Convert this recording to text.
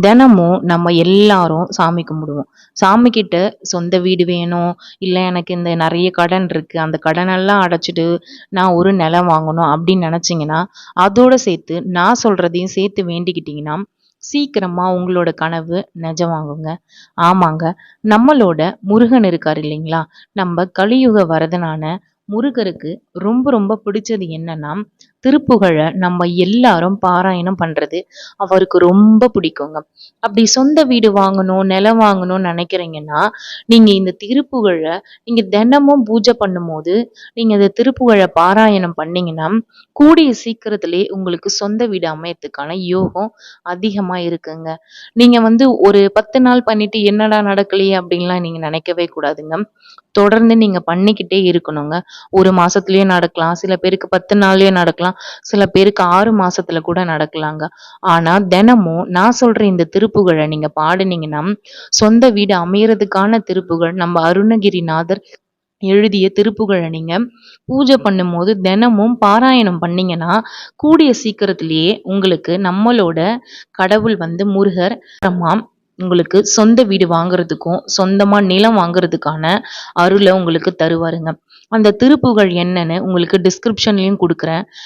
தினமும் நம்ம எல்லாரும் சாமி கும்பிடுவோம். சாமி கிட்ட சொந்த வீடு வேணும் இல்லை எனக்கு இந்த நிறைய கடன் இருக்கு அந்த கடனெல்லாம் அடைச்சிட்டு நான் ஒரு நிலம் வாங்கணும் அப்படின்னு நினச்சிங்கன்னா அதோட சேர்த்து நான் சொல்றதையும் சேர்த்து வேண்டிக்கிட்டீங்கன்னா சீக்கிரமா உங்களோட கனவு நிஜமாகுங்க ஆமாங்க. நம்மளோட முருகன் இருக்கார் இல்லைங்களா? நம்ம கலியுக வரதனான முருகருக்கு ரொம்ப ரொம்ப பிடிச்சது என்னன்னா திருப்புகழை நம்ம எல்லாரும் பாராயணம் பண்றது அவருக்கு ரொம்ப பிடிக்குங்க. அப்படி சொந்த வீடு வாங்கணும் நிலம் வாங்கணும்னு நினைக்கிறீங்கன்னா நீங்க இந்த திருப்புகழை நீங்க தினமும் பூஜை பண்ணும்போது நீங்க இந்த திருப்புகழை பாராயணம் பண்ணீங்கன்னா கூடிய சீக்கிரத்திலே உங்களுக்கு சொந்த வீடு அமையத்துக்கான யோகம் அதிகமா இருக்குங்க. நீங்க வந்து ஒரு பத்து நாள் பண்ணிட்டு என்னடா நடக்கலையே அப்படின்லாம் நீங்க நினைக்கவே கூடாதுங்க. தொடர்ந்து நீங்க பண்ணிக்கிட்டே இருக்கணுங்க. ஒரு மாசத்துலயே நடக்கலாம் சில பேருக்கு பத்து நாள்லயே நடக்கலாம் சில பேருக்கு ஆறு மாசத்துல கூட நடக்கலாங்க. ஆனா தினமும் நான் சொல்ற இந்த திருப்புகழை நீங்க பாடுனீங்கன்னா சொந்த வீடு அமையறதுக்கான திருப்புகழ் நம்ம அருணகிரிநாதர் எழுதிய திருப்புகழை நீங்க பூஜை பண்ணும்போது தினமும் பாராயணம் பண்ணீங்கன்னா கூடிய சீக்கிரத்திலேயே உங்களுக்கு நம்மளோட கடவுள் வந்து முருகர் அப்புறமா உங்களுக்கு சொந்த வீடு வாங்குறதுக்கும் சொந்தமா நிலம் வாங்குறதுக்கான அருளை உங்களுக்கு தருவாருங்க. அந்த திருப்புகழ் என்னன்னு உங்களுக்கு டிஸ்கிரிப்ஷன்லயும் கொடுக்குறேன்.